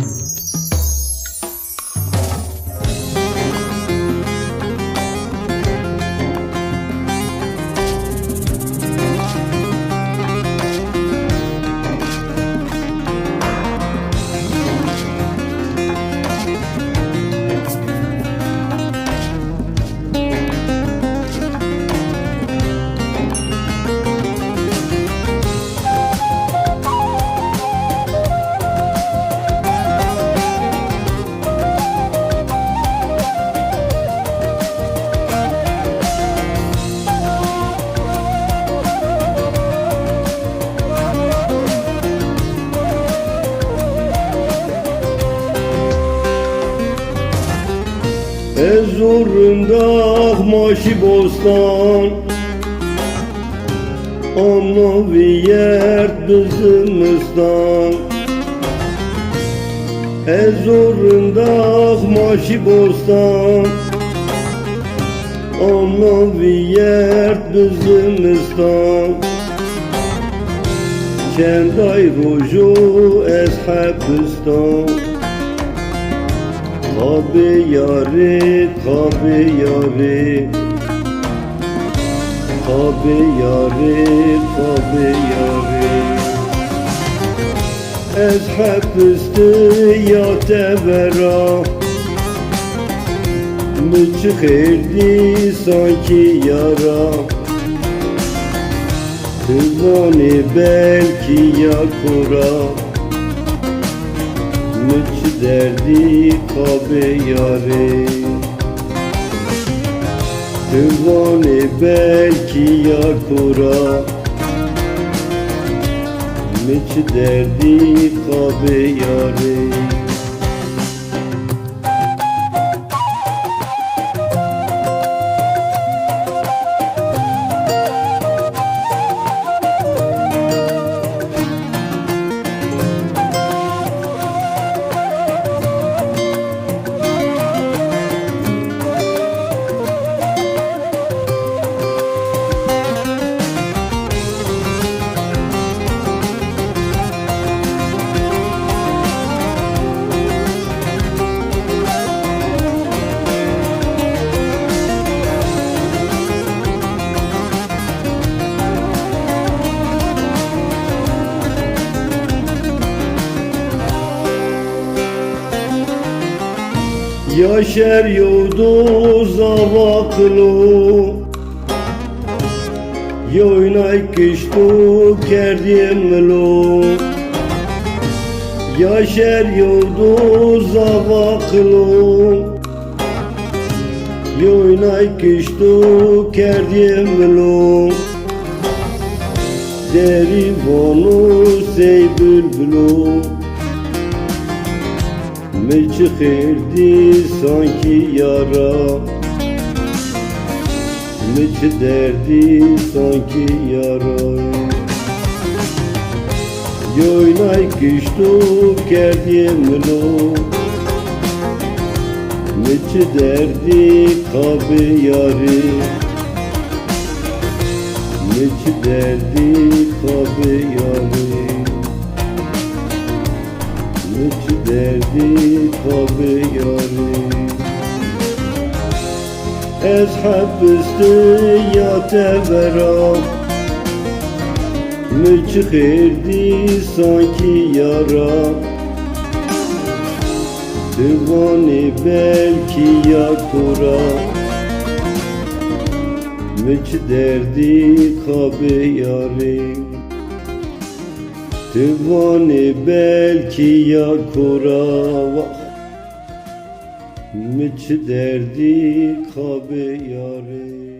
you Erzurum'da maşi bostan. Bir yer bizimizden Erzurum'da maşi bostan. Bir yer bizimizden Kenday ruju ez hebistan Tabi yari, tabi yari Tabi yari, tabi yari Ez hepisti ya tevera. Mi çıkırdı sanki yara? Hıvani belki ya kura Müç derdi kabe yare Hıvani belki ya kura Müç derdi kabe yare Yaşar yoldu zavaklı Yoynay kıştu kerdimlu Yaşar yoldu zavaklı Yoynay kıştu kerdimlu Deri bonu sey Mi çıkırdı sanki yara? Mi derdi sanki yara? Yoynay kıştu kerdimlu Mi derdi kabe yari Mi derdi kabe yari Müç derdi tabi yari Ez hepisti ya tevera xirdi sanki yara? Divani belki ya kura Müç derdi kabe yari Divani belki ya kurava Müç derdi kabe yari